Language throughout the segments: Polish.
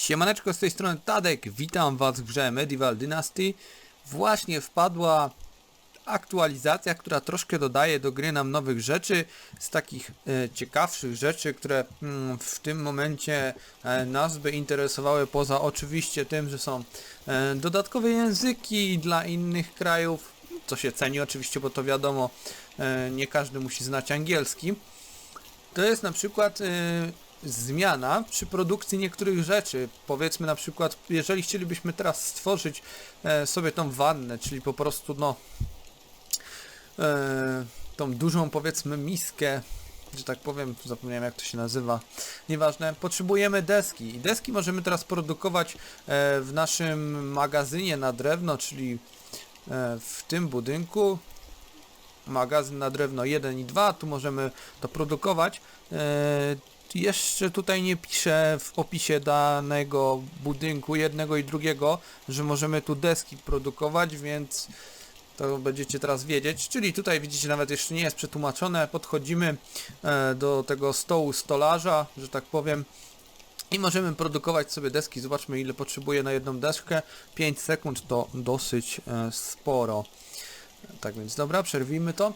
Siemaneczko z tej strony Tadek, witam was w grze Medieval Dynasty. Właśnie wpadła aktualizacja, która troszkę dodaje do gry nam nowych rzeczy, z takich e, ciekawszych rzeczy, które mm, w tym momencie e, nas by interesowały, poza oczywiście tym, że są e, dodatkowe języki dla innych krajów, co się ceni oczywiście, bo to wiadomo, e, nie każdy musi znać angielski. To jest na przykład y, zmiana przy produkcji niektórych rzeczy. Powiedzmy na przykład, jeżeli chcielibyśmy teraz stworzyć e, sobie tą wannę, czyli po prostu no e, tą dużą powiedzmy miskę, że tak powiem, zapomniałem jak to się nazywa, nieważne, potrzebujemy deski i deski możemy teraz produkować e, w naszym magazynie na drewno, czyli w tym budynku, magazyn na drewno 1 i 2, tu możemy to produkować. Jeszcze tutaj nie piszę w opisie danego budynku jednego i drugiego, że możemy tu deski produkować, więc to będziecie teraz wiedzieć. Czyli tutaj widzicie nawet jeszcze nie jest przetłumaczone. Podchodzimy e, do tego stołu stolarza, że tak powiem. I możemy produkować sobie deski. Zobaczmy ile potrzebuje na jedną deskę. 5 sekund to dosyć e, sporo. Tak więc dobra, przerwijmy to.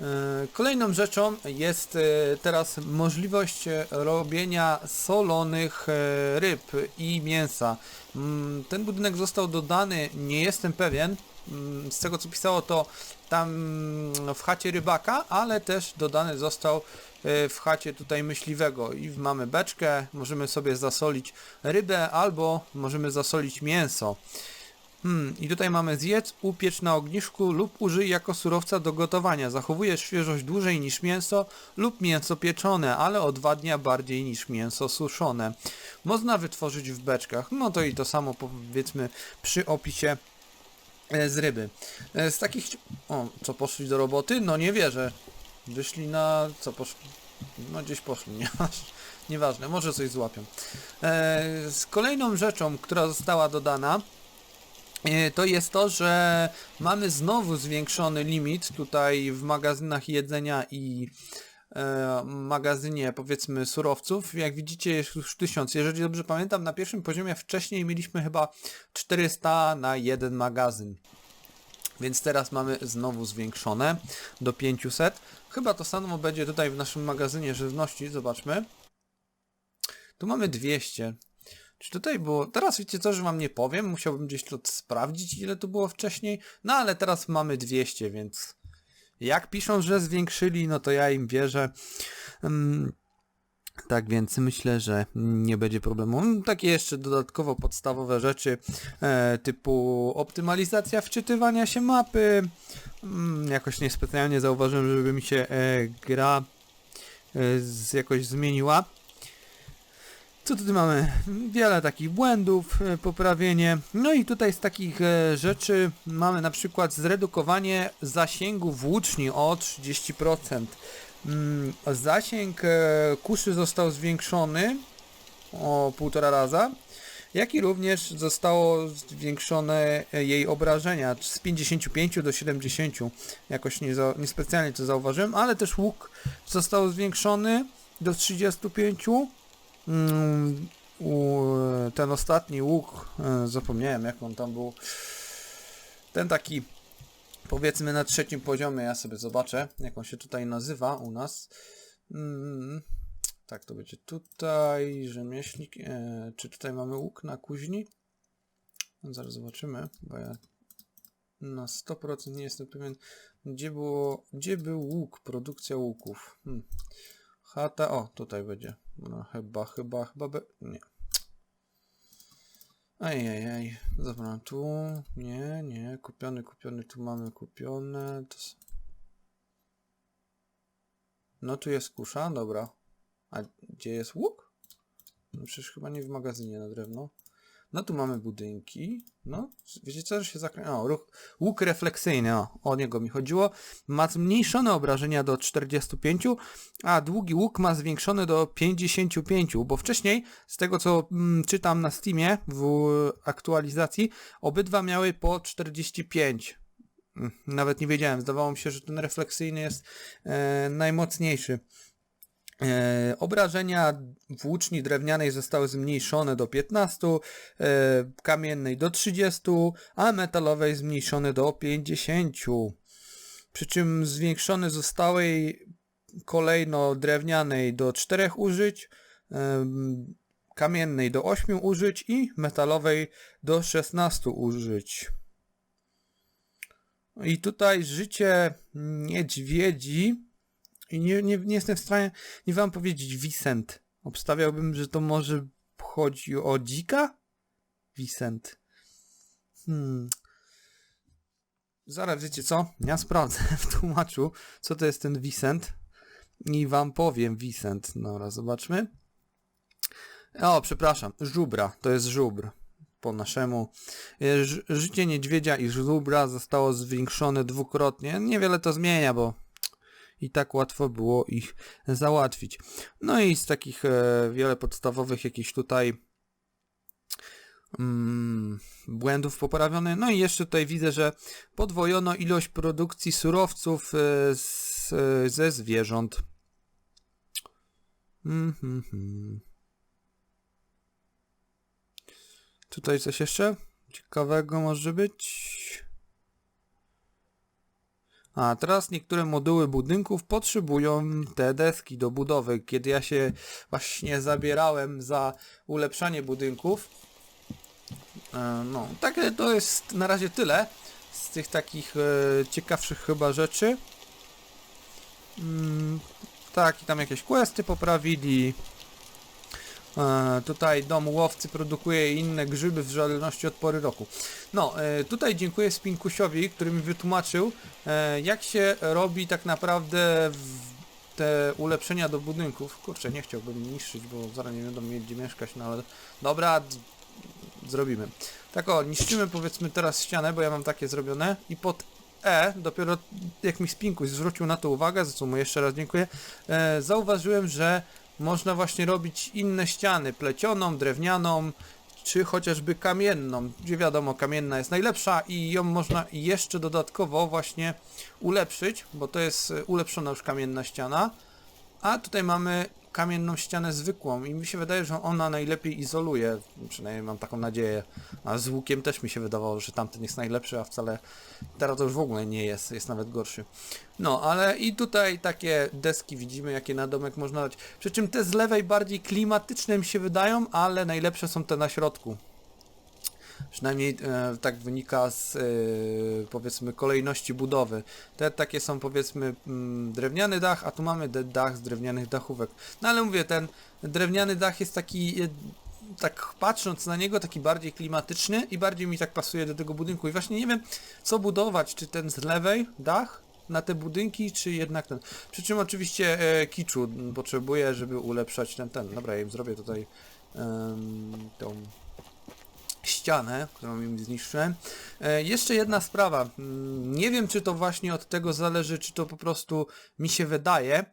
E, Kolejną rzeczą jest e, teraz możliwość robienia solonych e, ryb i mięsa. Mm, Ten budynek został dodany, nie jestem pewien, mm, z tego co pisało to tam mm, w chacie rybaka, ale też dodany został w chacie tutaj myśliwego i mamy beczkę, możemy sobie zasolić rybę albo możemy zasolić mięso. Hmm, i tutaj mamy zjedz, upiecz na ogniszku lub użyj jako surowca do gotowania. Zachowuje świeżość dłużej niż mięso lub mięso pieczone, ale o dwa dnia bardziej niż mięso suszone. Można wytworzyć w beczkach. No to i to samo powiedzmy przy opisie e, z ryby. E, Z takich... O, co poszli do roboty? No nie wierzę. Wyszli na... co poszli? No gdzieś poszli, nie? Nieważne, może coś złapią. E, z kolejną rzeczą, która została dodana, to jest to, że mamy znowu zwiększony limit tutaj w magazynach jedzenia i e, magazynie powiedzmy surowców. Jak widzicie jest już 1000. Jeżeli dobrze pamiętam, na pierwszym poziomie wcześniej mieliśmy chyba 400 na jeden magazyn. Więc teraz mamy znowu zwiększone do 500. Chyba to samo będzie tutaj w naszym magazynie żywności. Zobaczmy. Tu mamy 200. Czy tutaj było... Teraz wiecie co, że wam nie powiem, musiałbym gdzieś to sprawdzić ile tu było wcześniej, no ale teraz mamy 200, więc jak piszą, że zwiększyli, no to ja im wierzę. Mm, tak więc myślę, że nie będzie problemu. Mm, Takie jeszcze dodatkowo podstawowe rzeczy e, typu optymalizacja wczytywania się mapy. Mm, jakoś niespecjalnie zauważyłem, żeby mi się e, gra e, z, jakoś zmieniła. Co tutaj mamy? Wiele takich błędów, e, poprawienie. No i tutaj z takich e, rzeczy mamy na przykład zredukowanie zasięgu włóczni o 30%. Mm, Zasięg e, kuszy został zwiększony o półtora raza, jak i również zostało zwiększone jej obrażenia z 55 do 70. Jakoś nie za, niespecjalnie to zauważyłem, ale też łuk został zwiększony do 35. Mm, ten ostatni łuk, e, zapomniałem jak on tam był. Ten taki, powiedzmy na trzecim poziomie, ja sobie zobaczę, jak on się tutaj nazywa u nas. Mm, tak, to będzie tutaj, rzemieślnik. E, czy tutaj mamy łuk na kuźni? Zaraz zobaczymy, bo ja na 100% nie jestem pewien, gdzie było, gdzie był łuk, produkcja łuków. Hmm. Chata, o, tutaj będzie. No chyba, chyba, chyba be... Nie. Ajajaj, dobra, tu, nie, nie, kupiony, kupiony, tu mamy kupione, to... No tu jest kusza, dobra. A gdzie jest łuk? No przecież chyba nie w magazynie na drewno. No tu mamy budynki. No, wiecie co, że się zakręca. O, ruch, łuk refleksyjny, o, o niego mi chodziło. Ma zmniejszone obrażenia do 45, a długi łuk ma zwiększone do 55, bo wcześniej, z tego co mm, czytam na Steamie w aktualizacji, obydwa miały po 45. Mm, Nawet nie wiedziałem, zdawało mi się, że ten refleksyjny jest e, najmocniejszy. E, obrażenia włóczni drewnianej zostały zmniejszone do 15, e, kamiennej do 30, a metalowej zmniejszone do 50. Przy czym zwiększone zostały kolejno drewnianej do 4 użyć, kamiennej do 8 użyć i metalowej do 16 użyć. I tutaj życie niedźwiedzi i nie, nie, nie jestem w stanie, nie wam powiedzieć Vicent. Obstawiałbym, że to może chodzi o dzika? Vicent. Hmm. Zaraz wiecie co? Ja sprawdzę w tłumaczu, co to jest ten Vicent. I wam powiem Vicent. Dobra, zobaczmy. O, przepraszam, żubra. To jest żubr. Po naszemu. E, Życie niedźwiedzia i żubra zostało zwiększone dwukrotnie. Niewiele to zmienia, bo i tak łatwo było ich załatwić. No i z takich e, wiele podstawowych jakichś tutaj mm, błędów poprawionych. No i jeszcze tutaj widzę, że podwojono ilość produkcji surowców e, z, e, ze zwierząt. Mhm, mhm. Tutaj coś jeszcze ciekawego może być. A teraz niektóre moduły budynków potrzebują te deski do budowy. Kiedy ja się właśnie zabierałem za ulepszanie budynków, e, no, tak to jest na razie tyle z tych takich e, ciekawszych chyba rzeczy. Mm, tak, i tam jakieś questy poprawili. E, tutaj dom łowcy produkuje inne grzyby w zależności od pory roku. No, e, tutaj dziękuję Spinkusiowi, który mi wytłumaczył, e, jak się robi tak naprawdę te ulepszenia do budynków. Kurczę, nie chciałbym niszczyć, bo zaraz nie będą mieć gdzie mieszkać, no ale dobra, zrobimy. Tak o, niszczymy powiedzmy teraz ścianę, bo ja mam takie zrobione i pod E, dopiero jak mi Spinkuś zwrócił na to uwagę, za co mu jeszcze raz dziękuję, zauważyłem, że można właśnie robić inne ściany, plecioną, drewnianą, czy chociażby kamienną, gdzie wiadomo kamienna jest najlepsza i ją można jeszcze dodatkowo właśnie ulepszyć, bo to jest e, ulepszona już kamienna ściana, a tutaj mamy kamienną ścianę zwykłą i mi się wydaje, że ona najlepiej izoluje, przynajmniej mam taką nadzieję, a z łukiem też mi się wydawało, że tamten jest najlepszy, a wcale teraz to już w ogóle nie jest, jest nawet gorszy. No, ale i tutaj takie deski widzimy, jakie na domek można dać. Przy czym te z lewej bardziej klimatyczne mi się wydają, ale najlepsze są te na środku. Przynajmniej e, tak wynika z e, powiedzmy kolejności budowy. Te takie są powiedzmy mm, drewniany dach, a tu mamy dach z drewnianych dachówek. No ale mówię, ten drewniany dach jest taki, e, tak patrząc na niego, taki bardziej klimatyczny i bardziej mi tak pasuje do tego budynku. I właśnie nie wiem, co budować, czy ten z lewej dach na te budynki, czy jednak ten. Przy czym oczywiście e, kiczu m, potrzebuję, żeby ulepszać ten, ten. Dobra, ja im zrobię tutaj em, tą ścianę, którą im zniszczyłem. E, jeszcze jedna sprawa. Mm, Nie wiem, czy to właśnie od tego zależy, czy to po prostu mi się wydaje.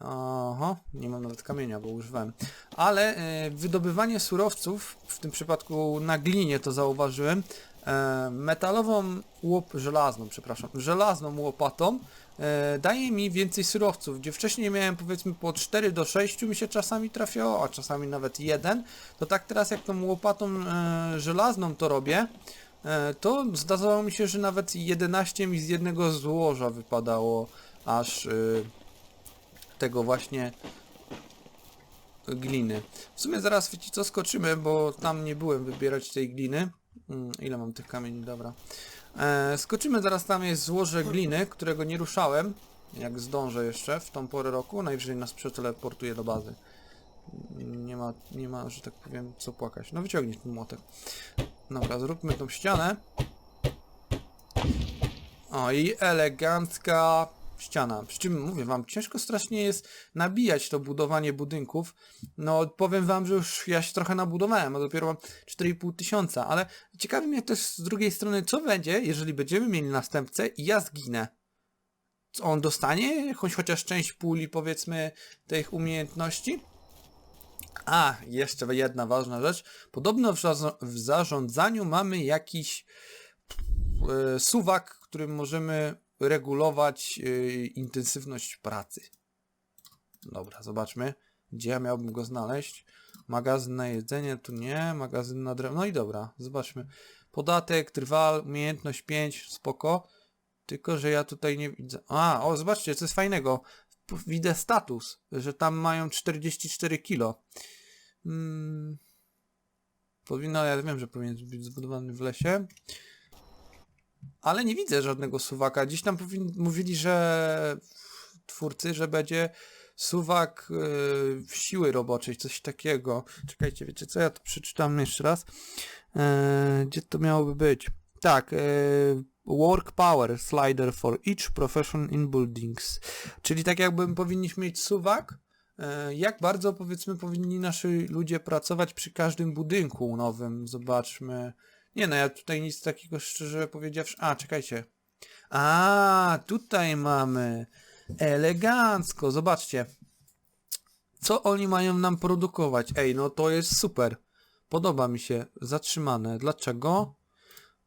Aha, nie mam nawet kamienia, bo używałem. Ale e, wydobywanie surowców, w tym przypadku na glinie to zauważyłem, e, metalową łop, żelazną, przepraszam, żelazną łopatą daje mi więcej surowców, gdzie wcześniej miałem powiedzmy po 4 do 6 mi się czasami trafiało, a czasami nawet jeden, to tak teraz jak tą łopatą e, żelazną to robię, e, to zdarzało mi się, że nawet 11 mi z jednego złoża wypadało aż e, tego właśnie gliny. W sumie zaraz wiecie co skoczymy, bo tam nie byłem wybierać tej gliny. Mm, ile mam tych kamieni? Dobra. E, skoczymy zaraz tam jest złoże gliny, którego nie ruszałem. Jak zdążę jeszcze w tą porę roku, najwyżej nas przeteleportuje do bazy. Nie ma, nie ma, że tak powiem, co płakać. No wyciągnij ten młotek. Dobra, zróbmy tą ścianę. O i elegancka ściana. Przy czym mówię wam, ciężko strasznie jest nabijać to budowanie budynków. No powiem wam, że już ja się trochę nabudowałem, a dopiero mam 4,5 tysiąca, ale ciekawi mnie też z drugiej strony, co będzie, jeżeli będziemy mieli następcę i ja zginę. Co on dostanie jakąś chociaż część puli, powiedzmy, tych umiejętności? A, jeszcze jedna ważna rzecz. Podobno w, w zarządzaniu mamy jakiś e, suwak, którym możemy regulować e, intensywność pracy. Dobra, zobaczmy. Gdzie ja miałbym go znaleźć? Magazyn na jedzenie, tu nie. Magazyn na drewno. No i dobra, zobaczmy. Podatek, trwal, umiejętność 5, spoko. Tylko, że ja tutaj nie widzę. A, o, zobaczcie, co jest fajnego. Widzę status, że tam mają 44 kilo. Hmm. Powinno, ja wiem, że powinien być zbudowany w lesie. Ale nie widzę żadnego suwaka. Dziś tam mówili, że twórcy, że będzie suwak yy, siły roboczej, coś takiego. Czekajcie, wiecie co? Ja to przeczytam jeszcze raz. Yy, gdzie to miałoby być? Tak, yy, work power slider for each profession in buildings. Czyli tak jakby powinniśmy mieć suwak, E, Jak bardzo powiedzmy powinni nasi ludzie pracować przy każdym budynku nowym? Zobaczmy. Nie no, ja tutaj nic takiego szczerze powiedziawszy. A, czekajcie. A, tutaj mamy. Elegancko, zobaczcie. Co oni mają nam produkować? Ej, no to jest super. Podoba mi się. Zatrzymane. Dlaczego?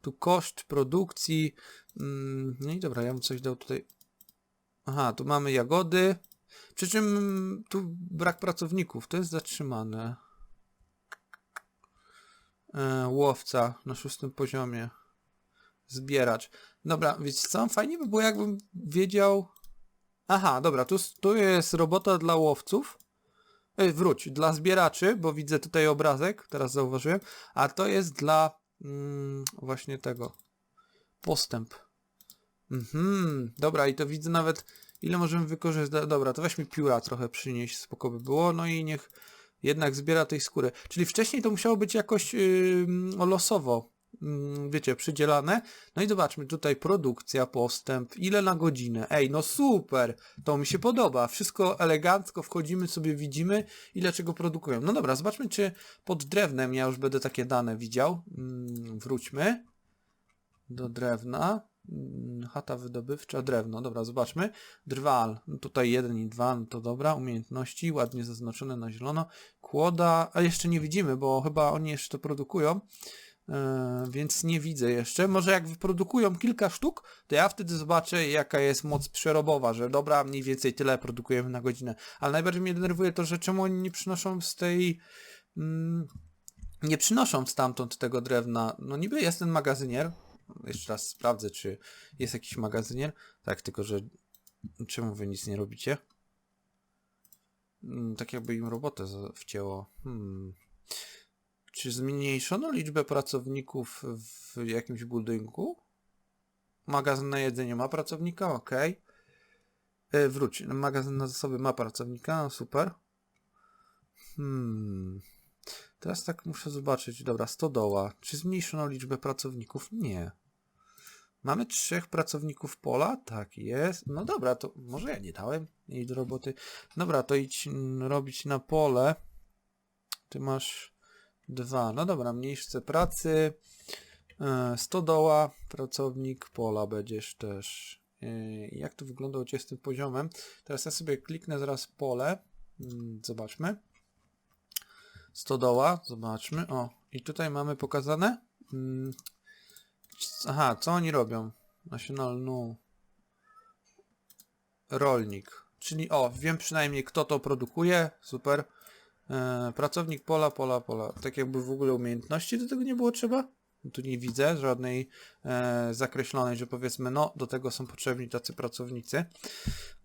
Tu koszt produkcji. Mm, no i dobra, ja bym coś dał tutaj. Aha, tu mamy jagody. Przy czym tu brak pracowników, to jest zatrzymane. E, łowca na szóstym poziomie. Zbieracz. Dobra, wiecie co? Fajnie by było jakbym wiedział... Aha, dobra, tu, tu jest robota dla łowców. Ej, wróć, dla zbieraczy, bo widzę tutaj obrazek, teraz zauważyłem. A to jest dla mm, właśnie tego. Postęp. Mhm, dobra, i to widzę nawet ile możemy wykorzystać. Dobra, to weźmy pióra trochę przynieść, spoko by było. No i niech jednak zbiera tej skóry. Czyli wcześniej to musiało być jakoś yy, losowo, yy, wiecie, przydzielane. No i zobaczmy, tutaj produkcja, postęp, ile na godzinę. Ej, no super, to mi się podoba. Wszystko elegancko, wchodzimy sobie, widzimy, ile czego produkują. No dobra, zobaczmy, czy pod drewnem ja już będę takie dane widział. Yy, wróćmy do drewna. Mm, Chata wydobywcza, drewno. Dobra, zobaczmy. Drwal. No tutaj jeden i dwa, no to dobra. Umiejętności, ładnie zaznaczone na zielono. Kłoda, a jeszcze nie widzimy, bo chyba oni jeszcze to produkują. E, więc nie widzę jeszcze. Może jak wyprodukują kilka sztuk, to ja wtedy zobaczę, jaka jest moc przerobowa, że dobra, mniej więcej tyle produkujemy na godzinę. Ale najbardziej mnie denerwuje to, że czemu oni nie przynoszą z tej... Mm, nie przynoszą stamtąd tego drewna. No niby jest ten magazynier. Jeszcze raz sprawdzę, czy jest jakiś magazynier. Tak, tylko że czemu wy nic nie robicie? Mm, Tak jakby im robotę wcięło. Hmm. Czy zmniejszono liczbę pracowników w jakimś budynku? Magazyn na jedzenie ma pracownika? Okej. E, Wróć. Magazyn na zasoby ma pracownika? Super. Hmm. Teraz tak muszę zobaczyć. Dobra, stodoła. Czy zmniejszono liczbę pracowników? Nie. Mamy trzech pracowników pola? Tak, jest. No dobra, to może ja nie dałem jej do roboty. Dobra, to idź robić na pole. Ty masz dwa. No dobra, miejsce pracy. E, Stodoła, pracownik pola będziesz też. E, Jak to wygląda u Ciebie z tym poziomem? Teraz ja sobie kliknę zaraz pole. Mm, Zobaczmy. Stodoła, zobaczmy. O, i tutaj mamy pokazane. Mm, Aha, co oni robią? National no. Rolnik. Czyli o, wiem przynajmniej kto to produkuje. Super. E, pracownik pola, pola, pola. Tak jakby w ogóle umiejętności do tego nie było trzeba? Tu nie widzę żadnej e, zakreślonej, że powiedzmy, no do tego są potrzebni tacy pracownicy.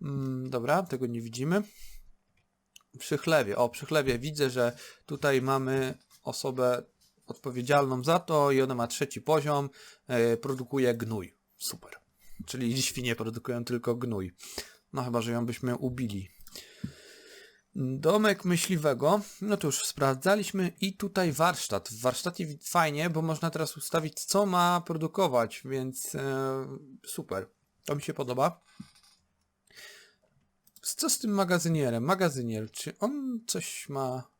Mm, dobra, tego nie widzimy. Przy chlewie. O, przy chlewie widzę, że tutaj mamy osobę odpowiedzialną za to i ona ma trzeci poziom, e, produkuje gnój. Super. Czyli świnie produkują tylko gnój. No chyba, że ją byśmy ubili. Domek myśliwego, no to już sprawdzaliśmy i tutaj warsztat. W warsztacie fajnie, bo można teraz ustawić co ma produkować, więc e, super. To mi się podoba. Co z tym magazynierem? Magazynier, czy on coś ma...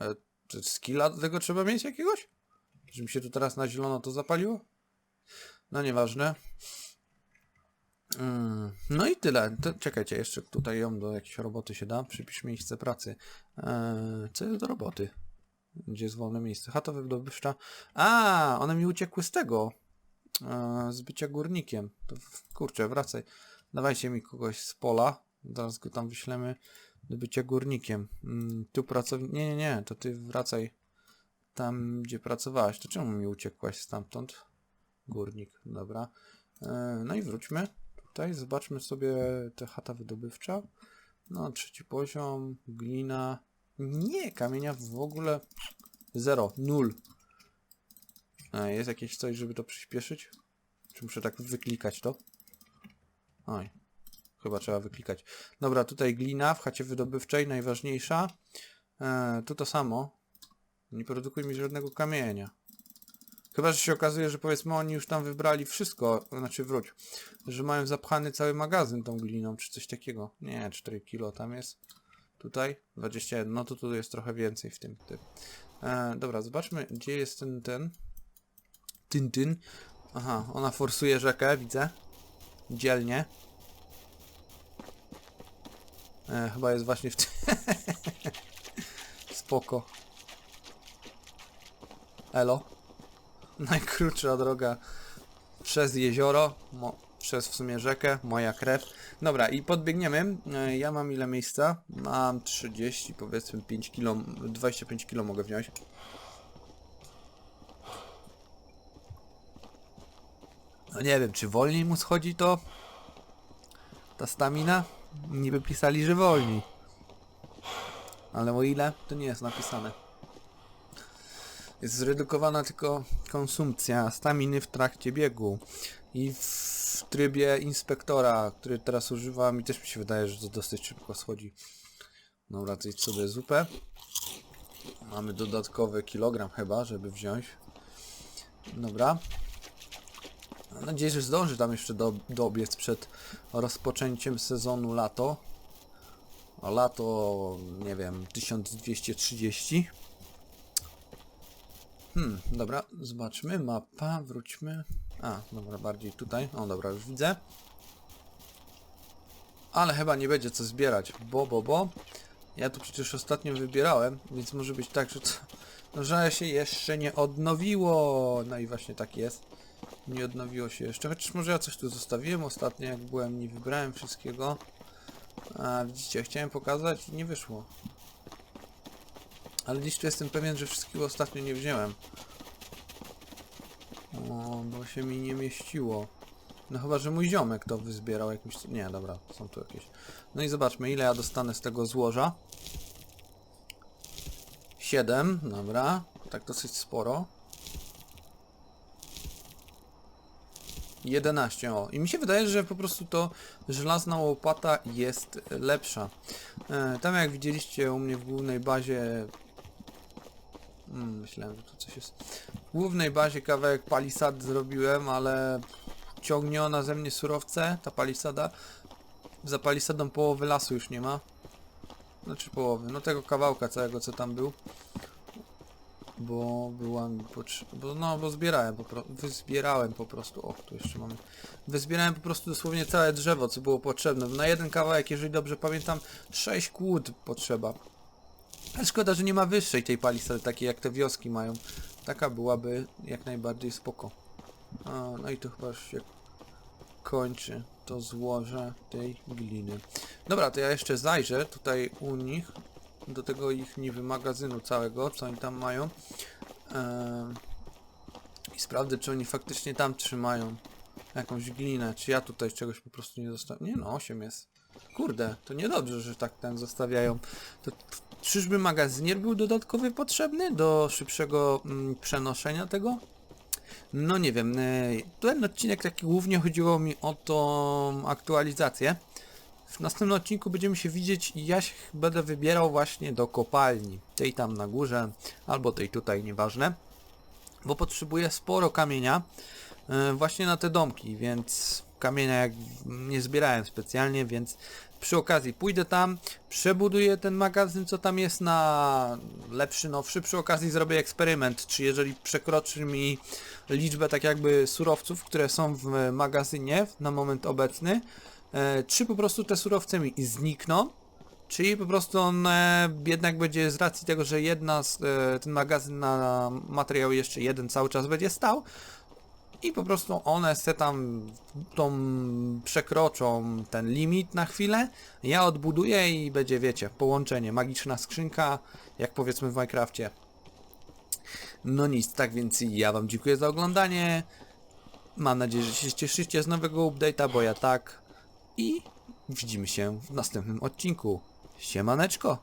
E, czy skilla do tego trzeba mieć jakiegoś? Że mi się tu teraz na zielono to zapaliło? No nieważne. Mm, no i tyle. To, czekajcie, jeszcze tutaj ją do jakiejś roboty się da. Przypisz miejsce pracy. E, co jest do roboty? Gdzie jest wolne miejsce? Chata wydobywcza. A, one mi uciekły z tego. E, z bycia górnikiem. To, kurczę, wracaj. Dawajcie mi kogoś z pola. Zaraz go tam wyślemy do bycia górnikiem. Mm, tu pracownik... Nie, nie, nie, to ty wracaj tam, gdzie pracowałeś. To czemu mi uciekłaś stamtąd? Górnik, dobra. E, no i wróćmy tutaj, zobaczmy sobie tę chata wydobywcza. No, trzeci poziom, glina. Nie, kamienia w ogóle zero, nul. E, jest jakieś coś, żeby to przyspieszyć? Czy muszę tak wyklikać to? Oj, chyba trzeba wyklikać. Dobra, tutaj glina w chacie wydobywczej, najważniejsza. E, tu to samo. Nie produkuj mi żadnego kamienia. Chyba, że się okazuje, że powiedzmy oni już tam wybrali wszystko, znaczy wróć, że mają zapchany cały magazyn tą gliną, czy coś takiego. Nie, 4 kilo tam jest. Tutaj 21, no to tu jest trochę więcej w tym. E, dobra, zobaczmy, gdzie jest ten, ten. Tyn, Aha, ona forsuje rzekę, widzę. Dzielnie. E, chyba jest właśnie w tym. Spoko. Elo. Najkrótsza droga przez jezioro, przez w sumie rzekę, moja krew. Dobra, i podbiegniemy. E, Ja mam ile miejsca? Mam 30, powiedzmy 5 kilo, 25 kilo mogę wziąć. No nie wiem, czy wolniej mu schodzi to? Ta stamina? Niby pisali, że wolniej. Ale o ile? To nie jest napisane. Jest zredukowana tylko konsumpcja staminy w trakcie biegu. I w trybie inspektora, który teraz używam, i też mi się wydaje, że to dosyć szybko schodzi. Dobra, to sobie zupę. Mamy dodatkowy kilogram chyba, żeby wziąć. Dobra. Mam nadzieję, że zdąży tam jeszcze do, dobiec przed rozpoczęciem sezonu lato. A lato, nie wiem, 1230. Hmm, dobra, zobaczmy. Mapa, wróćmy. A, dobra, bardziej tutaj. O, dobra, już widzę. Ale chyba nie będzie co zbierać, bo, bo, bo. Ja tu przecież ostatnio wybierałem, więc może być tak, że, to, no, że się jeszcze nie odnowiło. No i właśnie tak jest. Nie odnowiło się jeszcze, chociaż może ja coś tu zostawiłem ostatnio, jak byłem, nie wybrałem wszystkiego. A, widzicie, chciałem pokazać i nie wyszło. Ale dziś tu jestem pewien, że wszystkiego ostatnio nie wziąłem. O, bo się mi nie mieściło. No chyba, że mój ziomek to wyzbierał jakimś... Nie, dobra, są tu jakieś... No i zobaczmy, ile ja dostanę z tego złoża. 7, dobra. Tak dosyć sporo. 11, o. I mi się wydaje, że po prostu to żelazna łopata jest lepsza. E, tam jak widzieliście u mnie w głównej bazie... Hmm, myślałem, że tu coś jest. W głównej bazie kawałek palisady zrobiłem, ale ciągnie ona ze mnie surowce, ta palisada. Za palisadą połowy lasu już nie ma. Znaczy połowy, no tego kawałka całego co tam był. Bo była mi potrzebna, bo no, bo zbierałem po prostu, wyzbierałem po prostu, o tu jeszcze mamy. Wyzbierałem po prostu dosłownie całe drzewo, co było potrzebne. Na jeden kawałek, jeżeli dobrze pamiętam, 6 kłód potrzeba. Szkoda, że nie ma wyższej tej palisady, takiej jak te wioski mają. Taka byłaby jak najbardziej spoko. A, no i tu chyba już się kończy to złoże tej gliny. Dobra, to ja jeszcze zajrzę tutaj u nich do tego ich niby magazynu całego, co oni tam mają. I sprawdzę, czy oni faktycznie tam trzymają jakąś glinę, czy ja tutaj czegoś po prostu nie zostawiam. Nie no, 8 jest. Kurde, to niedobrze, że tak ten zostawiają. To czyżby magazynier był dodatkowy potrzebny do szybszego mm, przenoszenia tego? No nie wiem, e, ten odcinek taki głównie chodziło mi o tą aktualizację. W następnym odcinku będziemy się widzieć i ja się będę wybierał właśnie do kopalni. Tej tam na górze, albo tej tutaj, nieważne. Bo potrzebuję sporo kamienia e, właśnie na te domki, więc kamienia jak nie zbierałem specjalnie, więc przy okazji pójdę tam, przebuduję ten magazyn, co tam jest na lepszy, nowszy. Przy okazji zrobię eksperyment, czy jeżeli przekroczy mi liczbę tak jakby surowców, które są w magazynie na moment obecny, czy po prostu te surowce mi znikną, czyli po prostu on e, jednak będzie z racji tego, że jedna z, e, ten magazyn na materiał jeszcze jeden cały czas będzie stał, i po prostu one se tam tą przekroczą ten limit na chwilę, ja odbuduję i będzie, wiecie, połączenie, magiczna skrzynka, jak powiedzmy w Minecrafcie. No nic, tak więc ja wam dziękuję za oglądanie. Mam nadzieję, że się cieszycie z nowego update'a, bo ja tak. I widzimy się w następnym odcinku. Siemaneczko!